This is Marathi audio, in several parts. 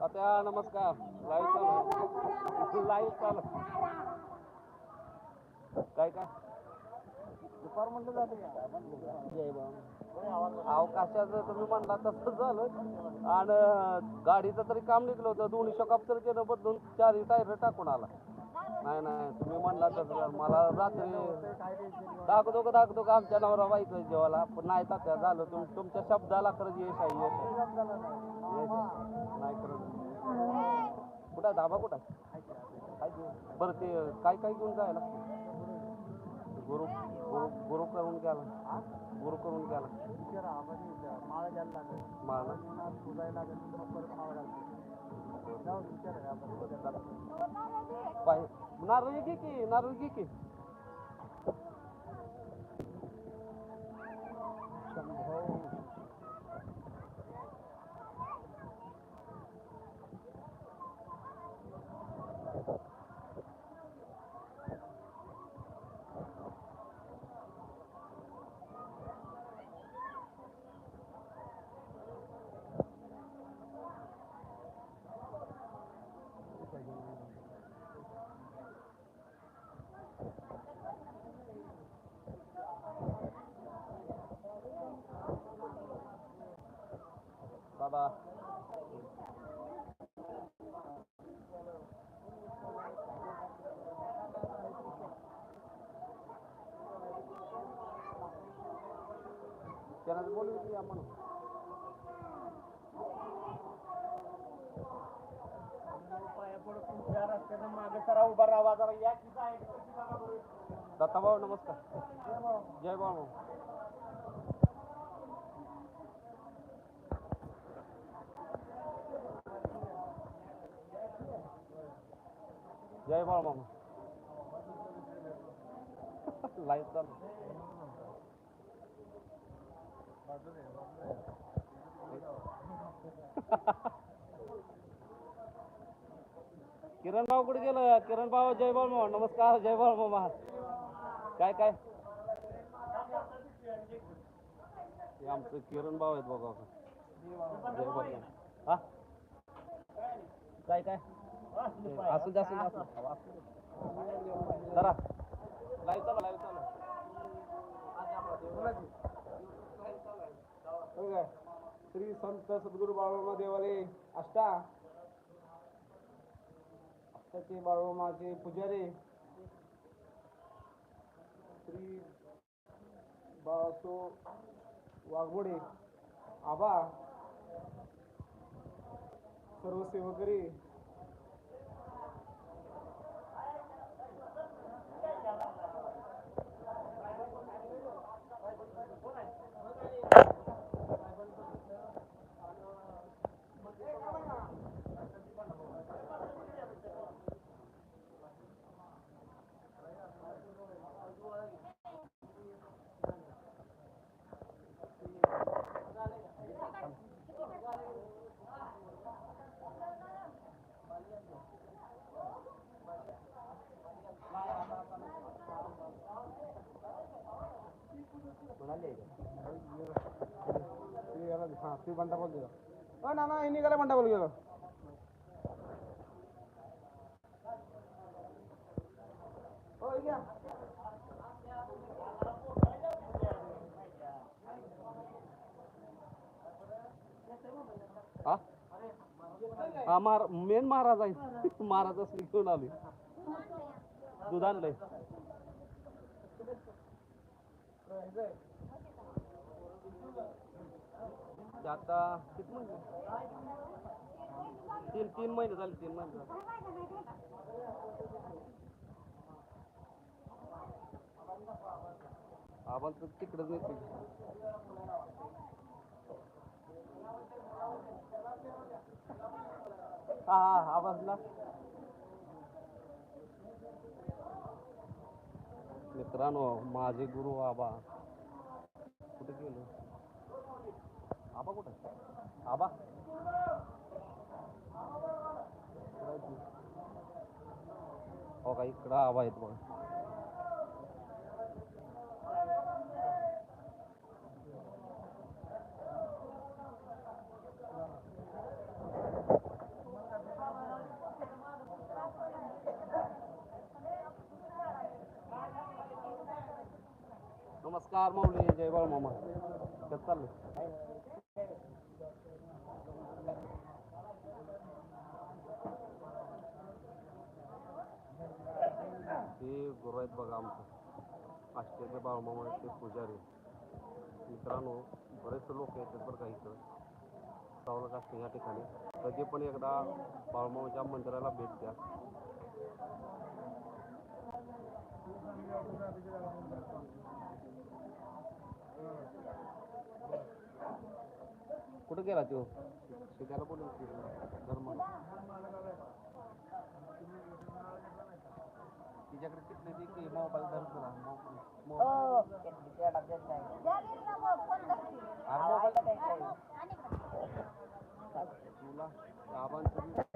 तात्या नमस्कार. लाईव्ह चालू लाईव्ह चालू काय काय? दुपार म्हणलं जाते अवकाशाचं तुम्ही म्हणला तसंच झालं. आणि गाडीचं तरी काम निघलं होतं. दोन्ही शॉकअप केलं बदलून. चारही टायर टाकून आला. नाही नाही तुम्ही म्हणला तसं. मला रात्री दाखवतो का दाखवतो का आमच्या नवरा बाईक जेवायला. पण नाही तात्या झालं तुम तुमच्या शब्दाला खरंच यश आहे यश. नाही खरंच. कुठं धाबा कुठं? बरं ते काय काय घेऊन जायला? गुरु गुरु गुरु करून घ्याला गुरु करून घ्याला माळ पाय Vai. Na Rugiki, na Rugiki. Chamou. बाबा त्यांना बोलू की आपण दत्ताभाऊ नमस्कार जय बाबा जय बाळ मामा. लाईव्ह चालू. किरण भाऊ कुठे गेलं? किरण भाऊ जय बाळ मामा. नमस्कार जय बाळ मामा. काय काय? आमचं किरण भाऊ आहेत बघा. जय बाळ हा? काय काय? असू द्या असू द्या असू द्या. जरा लाईव्ह चालू लाईव्ह चालू श्री संत सद्गुरु बाळोमा देवाले अष्टा अष्टाचे बाळोमाचे पुजारी श्री बाळासो वाघोडे आबा सर्व सेवकरी हा ते बंटा बोल गेलो हो ना ना हे निघाला बंटा बोल गेलो हो हे घ्या. हा हा मेन महाराज आहे महाराज असली घेऊन आले दूध आणलंय ते आता किती महिने? तीन तीन महिने झाले तीन महिने झाले. आपण तर तिकडच येते हा हा आवाजला मित्रांनो माझे गुरु आबा. कुठे गेलो? आबा कुठं आबा? हो का इकडं आबा आहेत बघा. नमस्कार माऊली. जय बाळ मामा. कसं चाललं? ते गुरु आहेत बघा आमचं. आष्टेचे ते पुजारी. मित्रांनो बरेच लोक येतात बरं का इथं. सावलक असते या ठिकाणी. कधी पण एकदा बाळमाच्या मंदिराला भेट द्या. कुठं गेला तो? शिकायला कुठे धर्म तिच्याकडे किती ती की मोबाईल धरतो ना मोबाईल. तुला बाबांचं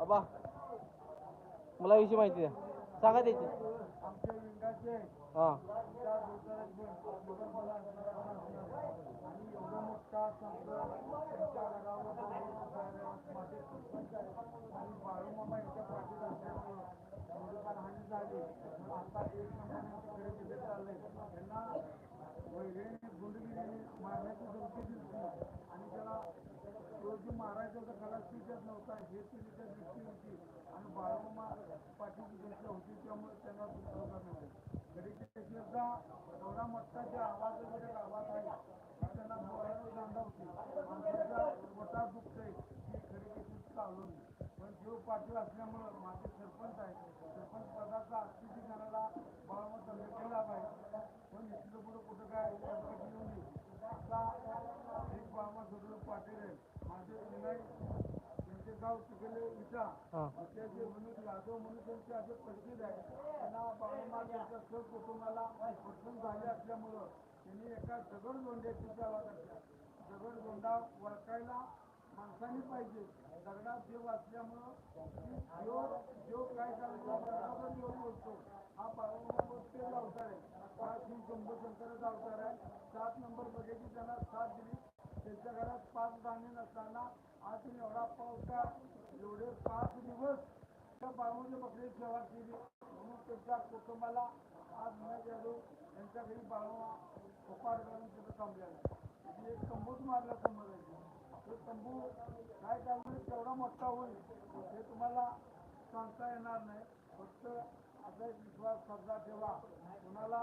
अबा मला विषयी माहिती द्या. सांगा त्याची. हां. आणि पाटील असल्यामुळं माझे सरपंच आहे सरपंच पदाचा अतिथी करायला बाळामा तालुक्याला आहे पण इथलं पुढं कुठं काय? संकट येऊ नये आता एक बाळामा सदर पाटील आहे माझे विनय त्यांचे गाव तिकडे विटा त्याचे म्हणून यादव म्हणून त्यांचे असे परिचित आहे त्यांना बाळामा त्यांच्या सर कुटुंबाला पसंत झाले असल्यामुळं त्यांनी एका दगड जोंड्याची सेवा करतात दगड जोंडा वळखायला माणसाने पाहिजे. दगडात देव असल्यामुळं देव देव काय करतो दगडावर बोलतो. हा बाळामा अवतार आहे पाच श्री शंभूशंकरचा अवतार आहे सात नंबर बघायची त्यांना साथ दिली. त्यांच्या घरात पाच धान्य नसताना आज एवढा पावसा एवढे पाच दिवस त्या बाळूच्या बकरी सेवा केली. म्हणून त्यांच्या कुटुंबाला आज विनायक यादव यांच्या घरी बाळूमा उपाड करून तिथं थांबलेला एक कंबूत मारला समजायचं तो तंबू काय कालावधी केवढा मोठा होईल. हे तुम्हाला सांगता येणार नाही. फक्त असा एक विश्वास श्रद्धा ठेवा. कुणाला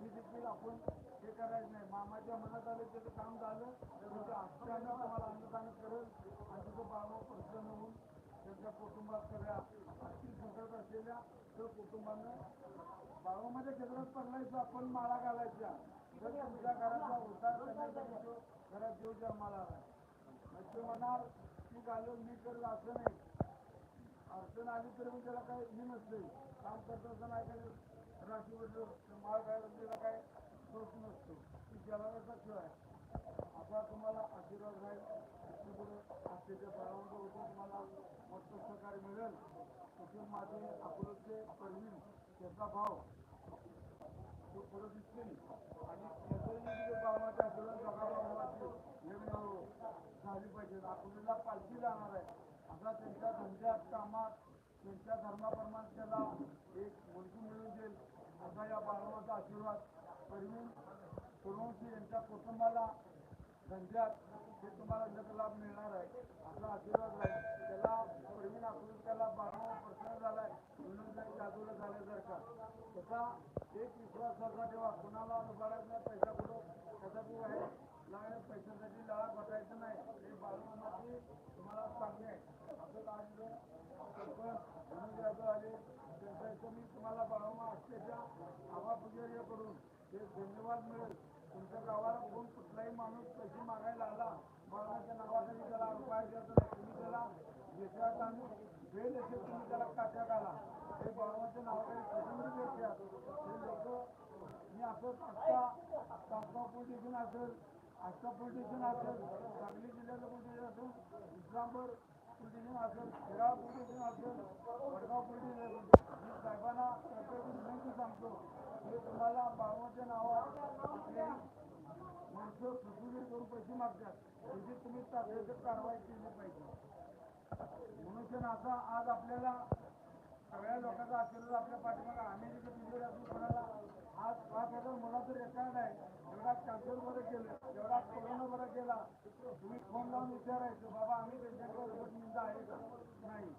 ही देखील आपण हे करायचं नाही. मामाच्या मनात आले त्याचं काम झालं तर त्याचं हक्कानं तुम्हाला अन्नदान करेल आणि तो बाबा प्रसन्न होऊन त्यांच्या कुटुंबात सगळ्या आर्थिक संकट असलेल्या तर कुटुंबानं बाळामध्ये केंद्रात पडलायचं आपण माळा घालायच्या तर तुमच्या घराचा उद्धार करण्यासाठी घरात देव जन्माला आला ते म्हणाल तू घालून मी करेल असं नाही. अडचण आली तरी मी त्याला काही हे नसते. काम करत असताना काही राशीवर माळ काय त्याला काय दोष नसतो. ती जलाचा आहे. आता तुम्हाला आशीर्वाद राहील. पुढे आजच्या फळावर होतो. तुम्हाला मोठं सहकार्य मिळेल. तसेच माझे अकोलचे परवीन त्याचा भाव तो परत दिसतील आणि नैसर्गिक बाबाच्या आशीर्वाद बघा बाबाची लग्न झाली पाहिजे पालखी जाणार आहे. असा त्यांच्या धंद्यात कामात त्यांच्या धर्माप्रमाणे त्याला एक मुलगी मिळून देईल. असा या बाळाचा आशीर्वाद परवीन सूर्यवंशी यांच्या कुटुंबाला धंद्यात हे तुम्हाला जग लाभ मिळणार आहे. असा आशीर्वाद आहे त्याला परवीन अकलून त्याला बाळा प्रसन्न झालाय. म्हणून जर जादूला झाल्यासारखा त्याचा एक विश्वास सारखा ठेवा. कुणाला उभारायचा नाही पैसा कुठं? त्याचा तू आहे. लागण्या पैशासाठी लढा बसायचं नाही हे बाळूमामाची तुम्हाला सांगणे आहे असं आज सरपंच म्हणून यादव आले त्यांच्या इथं मी तुम्हाला बाळूमा असल्याच्या आबा पुजारीकडून ते धन्यवाद मिळेल. तुमच्या गावाला कोण कुठलाही माणूस पैसे मागायला आला बाळूमाच्या नावाखाली त्याला रुपये द्यायचा तुम्ही त्याला देशात आणि वेळ येते तुम्ही त्याला काट्या आला हे बाळाच्या नावाखाली कुटुंबी व्यक्ती ते हे लोक मी असं आत्ता तासगाव पोलीस स्टेशन असेल आष्टा पोलीस स्टेशन असेल सांगली जिल्ह्याचं पोलीस स्टेशन असेल इस्लामपूर असेल असेल सांगतो की तुम्हाला बाबाच्या नावात माणसं फसवणूक करून पैसे मागतात त्याची तुम्ही तात्काळ कारवाई केली पाहिजे म्हणून असा आज आपल्याला सगळ्या लोकांचा आशीर्वाद आपल्या पाठीमागे अमेरिकेत दिलेला असून कोणाला आज पाच हजार मुलाचं रेकॉर्ड आहे. जेवढा कॅन्सर बरं केलं. जेवढा कोरोना बरं केला. तुम्ही फोन लावून विचारायचं. बाबा आम्ही त्यांच्याकडे निंदा आहे का? नाही.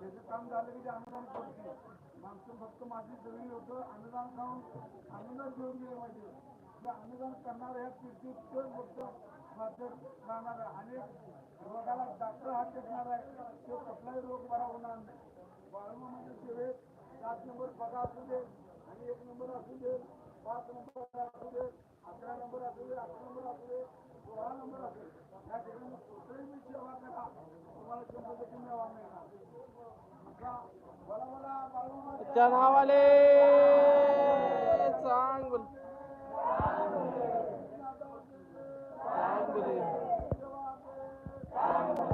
त्याचं काम झालं की ते अनुदान करते मागचं फक्त माझी जमीन होतं. अनुदान खाऊन अनुदान घेऊन गेले पाहिजे अनुदान करणाऱ्या ह्या किर्तीत मोठं मात्र राहणार आहे. अनेक रोगाला डॉक्टर हात टेकणार आहे. तो कुठलाही रोग बरा होणार नाही. बाळूमामाच्या सेवेत सात नंबर पगा असू दे. आणि एक नंबर असू दे पाच नंबर असू दे अकरा नंबर असू दे अकरा नंबर असू दे सोळा नंबर असू दे या ठिकाणी कुठेही सेवा करा तुम्हाला शंभर टक्के मिळवा मिळणार आता नावाले चांग चांगले.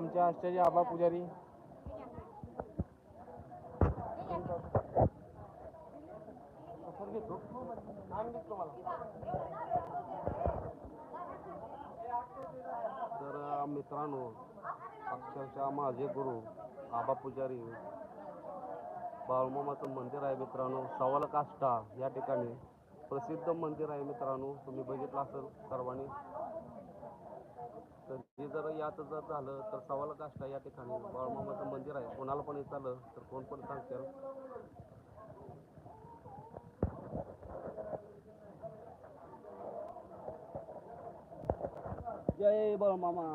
आमच्या आश्चर्य आबा पुजारी. तर मित्रांनो अक्षरशः माझे गुरु आबा पुजारी बाळमामाचं मंदिर आहे मित्रांनो सवाल काष्टा या ठिकाणी प्रसिद्ध मंदिर आहे मित्रांनो तुम्ही बघितलं असेल सर्वांनी. तर हे जर याचं जर झालं तर सवाल काष्टा या ठिकाणी? बाळमामाचं मंदिर आहे. कोणाला पण येत आलं तर कोण पण सांगतील जय बाळमामा.